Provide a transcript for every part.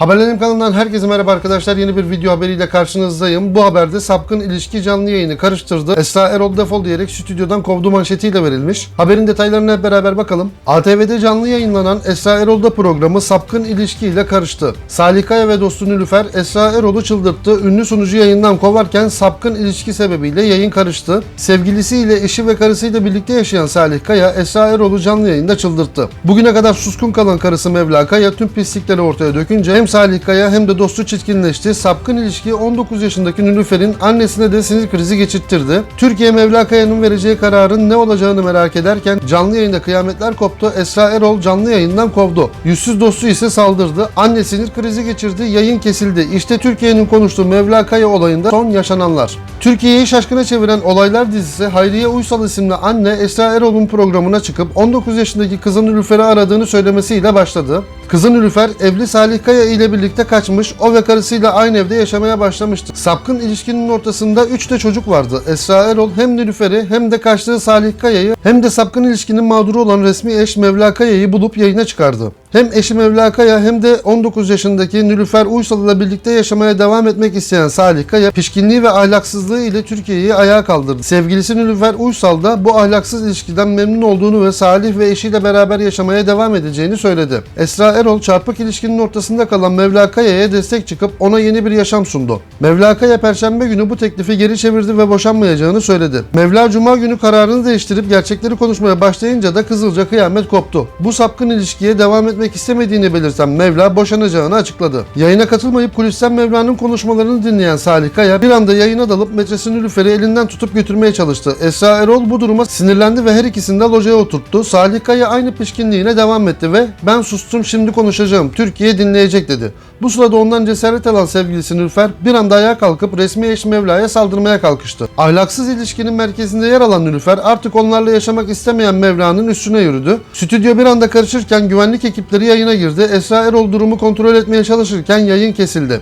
Haberlerim kanalından herkese merhaba arkadaşlar. Yeni bir video haberiyle karşınızdayım. Bu haberde sapkın ilişki canlı yayını karıştırdı. Esra Erol defol diyerek stüdyodan kovdu manşetiyle verilmiş. Haberin detaylarına hep beraber bakalım. ATV'de canlı yayınlanan Esra Erol'da programı sapkın ilişkiyle karıştı. Salih Kaya ve dostu Nilüfer Esra Erol'u çıldırttı. Ünlü sunucu yayından kovarken sapkın ilişki sebebiyle yayın karıştı. Sevgilisiyle, eşi ve karısıyla birlikte yaşayan Salih Kaya Esra Erol'u canlı yayında çıldırttı. Bugüne kadar suskun kalan karısı Mevla Kaya tüm pislikleri ortaya dökünce hem Salih Kaya hem de dostu çirkinleşti. Sapkın ilişki 19 yaşındaki Nilüfer'in annesine de sinir krizi geçirttirdi. Türkiye Mevla Kaya'nın vereceği kararın ne olacağını merak ederken canlı yayında kıyametler koptu. Esra Erol canlı yayından kovdu. Yüzsüz dostu ise saldırdı. Anne sinir krizi geçirdi. Yayın kesildi. İşte Türkiye'nin konuştuğu Mevla Kaya olayında son yaşananlar. Türkiye'yi şaşkına çeviren Olaylar dizisi Hayriye Uysal isimli anne Esra Erol'un programına çıkıp 19 yaşındaki kızı Nilüfer'i aradığını söylemesiyle başladı. Kızı Nilüfer evli Salih Kaya ile birlikte kaçmış, o ve karısıyla aynı evde yaşamaya başlamıştı. Sapkın ilişkinin ortasında 3 de çocuk vardı. Esra Erol hem Nilüfer'i hem de kaçtığı Salih Kaya'yı hem de sapkın ilişkinin mağduru olan resmi eş Mevla Kaya'yı bulup yayına çıkardı. Hem eşi Mevla Kaya hem de 19 yaşındaki Nilüfer Uysal ile birlikte yaşamaya devam etmek isteyen Salih Kaya pişkinliği ve ahlaksızlığı ile Türkiye'yi ayağa kaldırdı. Sevgilisi Nilüfer Uysal da bu ahlaksız ilişkiden memnun olduğunu ve Salih ve eşiyle beraber yaşamaya devam edeceğini söyledi. Esra Erol çarpık ilişkinin ortasında kalan Mevla Kaya'ya destek çıkıp ona yeni bir yaşam sundu. Mevla Kaya Perşembe günü bu teklifi geri çevirdi ve boşanmayacağını söyledi. Mevla Cuma günü kararını değiştirip gerçekleri konuşmaya başlayınca da Kızılca kıyamet koptu. Bu sapkın ilişkiye devam etmek istemediğini belirten Mevla boşanacağını açıkladı. Yayına katılmayıp kulisten Mevla'nın konuşmalarını dinleyen Salih Kaya bir anda yayına dalıp metresini Nilüfer'i elinden tutup götürmeye çalıştı. Esra Erol bu duruma sinirlendi ve her ikisini de locaya oturttu. Salih Kaya aynı pişkinliğine devam etti ve ben sustum şimdi konuşacağım. Türkiye dinleyecek dedi. Bu sırada ondan cesaret alan sevgilisi Nilüfer bir anda ayağa kalkıp resmi eş Mevla'ya saldırmaya kalkıştı. Ahlaksız ilişkinin merkezinde yer alan Nilüfer artık onlarla yaşamak istemeyen Mevla'nın üstüne yürüdü. Stüdyo bir anda karışırken güvenlik ekipleri yayına girdi. Esra Erol durumu kontrol etmeye çalışırken yayın kesildi.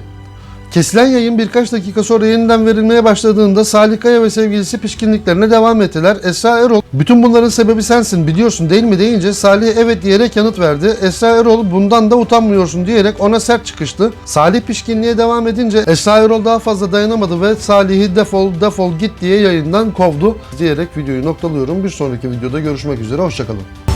Kesilen yayın birkaç dakika sonra yeniden verilmeye başladığında Salih Kaya ve sevgilisi pişkinliklerine devam ettiler. Esra Erol, bütün bunların sebebi sensin biliyorsun değil mi deyince Salih evet diyerek yanıt verdi. Esra Erol bundan da utanmıyorsun diyerek ona sert çıkıştı. Salih pişkinliğe devam edince Esra Erol daha fazla dayanamadı ve Salih'i defol defol git diye yayından kovdu diyerek videoyu noktalıyorum. Bir sonraki videoda görüşmek üzere hoşçakalın.